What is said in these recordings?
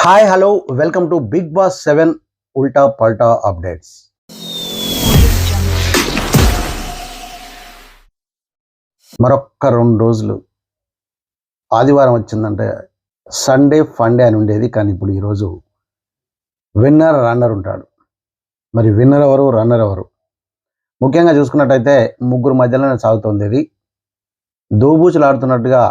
Hi hello welcome to Bigg Boss seven ఉల్టా పల్టా updates మరొక్క రెండు రోజులు ఆదివారం వచ్చిందంటే సండే ఫండే అని ఉండేది కానీ ఇప్పుడు ఈరోజు విన్నర్ రన్నర్ ఉంటాడు. మరి విన్నర్ ఎవరు రన్నర్ ఎవరు? ముఖ్యంగా చూసుకున్నట్టయితే ముగ్గురు మధ్యలోనే సాగుతుంది ఇది దోబూచులు ఆడుతున్నట్టుగా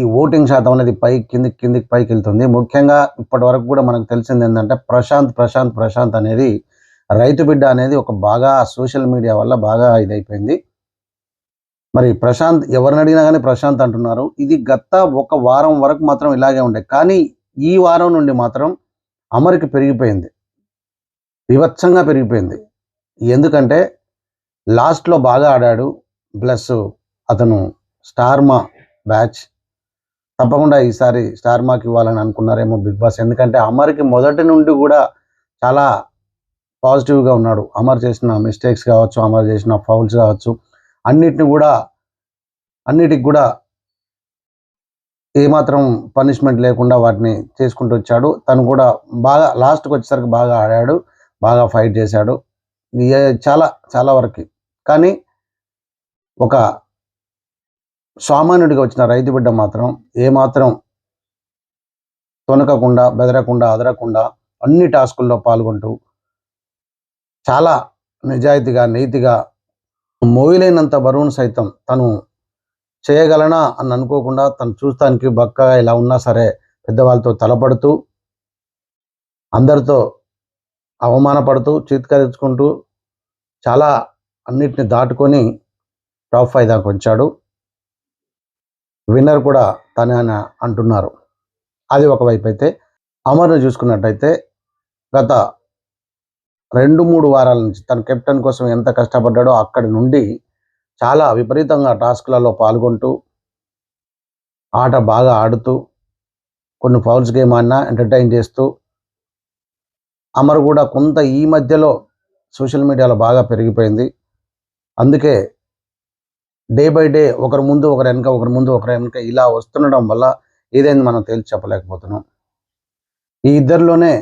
ఈ ఓటింగ్ శాతం అనేది పై కిందికి కిందికి పైకి వెళ్తుంది. ముఖ్యంగా ఇప్పటి వరకు కూడా మనకు తెలిసింది ఏంటంటే ప్రశాంత్ ప్రశాంత్ ప్రశాంత్ అనేది రైతు బిడ్డ అనేది ఒక బాగా సోషల్ మీడియా వల్ల బాగా ఇదైపోయింది. మరి ప్రశాంత్ ఎవరిని అడిగినా కానీ ప్రశాంత్ అంటున్నారు. ఇది గత ఒక వారం వరకు మాత్రం ఇలాగే ఉండే. కానీ ఈ వారం నుండి మాత్రం అమరికి పెరిగిపోయింది. వివత్సంగా పెరిగిపోయింది. ఎందుకంటే లాస్ట్లో బాగా ఆడాడు. ప్లస్ అతను స్టార్మా బ్యాచ్ తప్పకుండా ఈసారి స్టార్ మార్క్ ఇవ్వాలని అనుకున్నారేమో బిగ్ బాస్. ఎందుకంటే అమర్కి మొదటి నుండి కూడా చాలా పాజిటివ్గా ఉన్నాడు. అమర్ చేసిన మిస్టేక్స్ కావచ్చు అమర్ చేసిన ఫౌల్స్ కావచ్చు అన్నిటిని కూడా అన్నిటికి కూడా ఏమాత్రం పనిష్మెంట్ లేకుండా వాటిని చేసుకుంటూ వచ్చాడు. తను కూడా బాగా లాస్ట్కి వచ్చేసరికి బాగా ఆడాడు బాగా ఫైట్ చేశాడు. చాలా చాలా వరకు. కానీ ఒక సామాన్యుడిగా వచ్చిన రైతు బిడ్డ మాత్రం ఏమాత్రం తొనకకుండా బెదరకుండా అదరకుండా అన్ని టాస్కుల్లో పాల్గొంటూ చాలా నిజాయితీగా నీతిగా మోయిలైనంత బరువును సైతం తను చేయగలనా అని అనుకోకుండా తను చూస్తానికి బక్కగా ఇలా ఉన్నా సరే పెద్దవాళ్ళతో తలపడుతూ అందరితో అవమానపడుతూ చీత్కరించుకుంటూ చాలా అన్నిటిని దాటుకొని టాప్ ఫైవ్ దాకా వచ్చాడు. విన్నర్ కూడా తనే అని అంటున్నారు. అది ఒకవైపు అయితే అమర్ని చూసుకున్నట్టయితే గత రెండు మూడు వారాల నుంచి తన కెప్టెన్ కోసం ఎంత కష్టపడ్డాడో అక్కడి నుండి చాలా విపరీతంగా టాస్క్లలో పాల్గొంటూ ఆట బాగా ఆడుతూ కొన్ని ఫౌల్స్ గేమ్ ఆడినా ఎంటర్టైన్ చేస్తూ అమర్ కూడా కొంత ఈ మధ్యలో సోషల్ మీడియాలో బాగా పెరిగిపోయింది. అందుకే డే బై డే ఒకరి ముందు ఒకరి వెనక ఒకరి ముందు ఒకరి వెనక ఇలా వస్తుండడం వల్ల ఏదైంది మనం తేల్చి చెప్పలేకపోతున్నాం. ఈ ఇద్దరిలోనే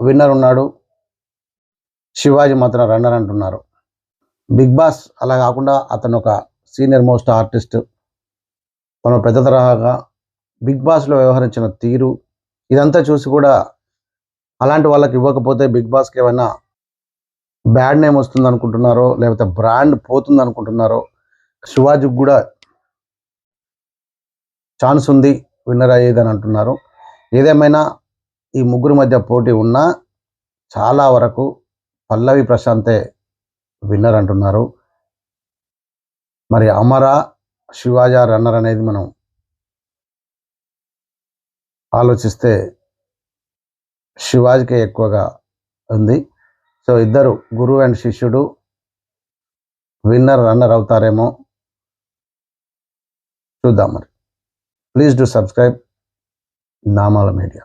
విన్నర్ ఉన్నాడు. శివాజీ మాత్రం రన్నర్ అంటున్నారు. బిగ్ బాస్ అలా కాకుండా అతను ఒక సీనియర్ మోస్ట్ ఆర్టిస్ట్. తన పెద్ద తరహాగా బిగ్ బాస్లో వ్యవహరించిన తీరు ఇదంతా చూసి కూడా అలాంటి వాళ్ళకి ఇవ్వకపోతే బిగ్ బాస్కి ఏమైనా బ్యాడ్ నేమ్ వస్తుంది అనుకుంటున్నారో లేకపోతే బ్రాండ్ పోతుంది అనుకుంటున్నారో శివాజీకి కూడా ఛాన్స్ ఉంది విన్నర్ అయ్యేదని అంటున్నారు. ఏదేమైనా ఈ ముగ్గురు మధ్య పోటీ ఉన్నా చాలా వరకు పల్లవి ప్రశాంతే విన్నర్ అంటున్నారు. మరి అమర శివాజీ రన్నర్ అనేది మనం ఆలోచిస్తే శివాజీకే ఎక్కువగా ఉంది. సో ఇద్దరు గురువు అండ్ శిష్యుడు విన్నర్ రన్నర్ అవుతారేమో చూద్దాం మరి. Please do subscribe Namala media.